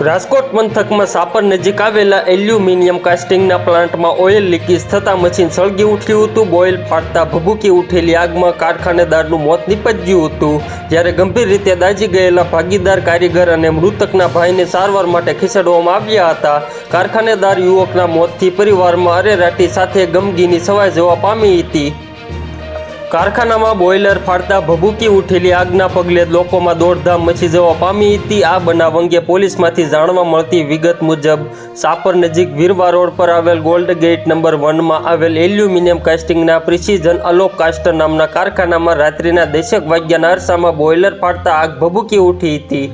રાજકોટ પંથકમાં સાપર નજીક આવેલા એલ્યુમિનિયમ કાસ્ટિંગના પ્લાન્ટમાં ઓઇલ લીકેજ થતાં મશીન સળગી ઉઠ્યું હતું. બોઇલ ફાટતા ભભૂકી ઉઠેલી આગમાં કારખાનેદારનું મોત નીપજ્યું હતું. જ્યારે ગંભીર રીતે દાઝી ગયેલા ભાગીદાર, કારીગર અને મૃતકના ભાઈને સારવાર માટે ખસેડવામાં આવ્યા હતા. કારખાનેદાર યુવકના મોતથી પરિવારમાં અરેરાટી સાથે ગમગીની સવાઈ જવા પામી હતી. કારખાનામાં બોઇલર ફાટતા ભભૂકી ઉઠેલી આગના પગલે લોકોમાં દોડધામ મચી જવા પામી હતી. આ બનાવ અંગે પોલીસમાંથી જાણવા મળતી વિગત મુજબ, સાપર નજીક વીરવા રોડ પર આવેલ ગોલ્ડ ગેટ નંબર વનમાં આવેલ એલ્યુમિનિયમ કાસ્ટિંગના પ્રિસિઝન અલોક કાસ્ટર નામના કારખાનામાં રાત્રિના દશક વાગ્યાના અરસામાં બોઇલર ફાટતા આગ ભભૂકી ઉઠી હતી.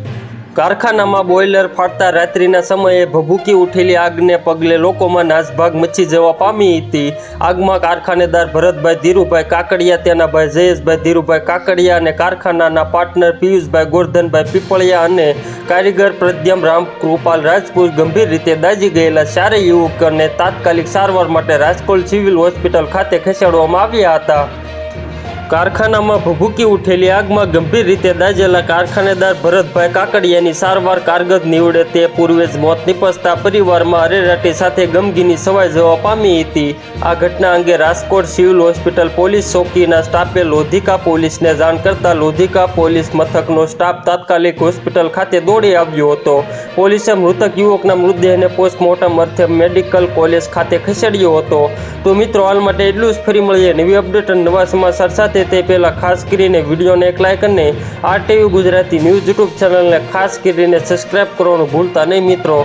કારખાનામાં બોઇલર ફાટતા રાત્રિના સમયે ભભૂકી ઉઠેલી આગને પગલે લોકોમાં નાસભાગ મચી જવા પામી હતી. આગમાં કારખાનેદાર ભરતભાઈ ધીરુભાઈ કાકડિયા તેના ભાઈ જયેશભાઈ ધીરુભાઈ કાકડિયા અને કારખાનાના પાર્ટનર પિયુષભાઈ ગોરધનભાઈ પીપળિયા અને કારીગર પ્રદ્યમ રામ કૃપાલ રાજપૂત ગંભીર રીતે દાઝી ગયેલા ચારેય યુવકોને તાત્કાલિક સારવાર માટે રાજકોટ સિવિલ હોસ્પિટલ ખાતે ખસેડવામાં આવ્યા હતા. કારખાનામાં ભભૂકી ઉઠેલી આગમાં ગંભીર રીતે દાઝેલા કારખાનેદાર ભરતભાઈ કાકડિયાની સારવાર કારગત નીવડે તે પૂર્વે જ મોત નિપજતા પરિવારમાં અરેરાટી સાથે ગમગીની સવાઈ જવા પામી હતી. આ ઘટના અંગે રાજકોટ સિવિલ હોસ્પિટલ પોલીસ ચોકીના સ્ટાફે લોધિકા પોલીસને જાણ કરતા લોધિકા પોલીસ મથકનો સ્ટાફ તાત્કાલિક હોસ્પિટલ ખાતે દોડી આવ્યો હતો. પોલીસે મૃતક યુવકના મૃતદેહને પોસ્ટમોર્ટમ અર્થે મેડિકલ કોલેજ ખાતે ખસેડ્યો હતો. તો મિત્રો, હાલ માટે એટલું જ. ફરી મળીએ નવી અપડેટ અને નવા સમાચાર સાથે. તે પહેલાં ખાસ કરીને વિડીયોને એક લાઇક અને R TV Gujarati news YouTube ચેનલને ખાસ કરીને સબસ્ક્રાઇબ કરવાનું ભૂલતા નહીં મિત્રો.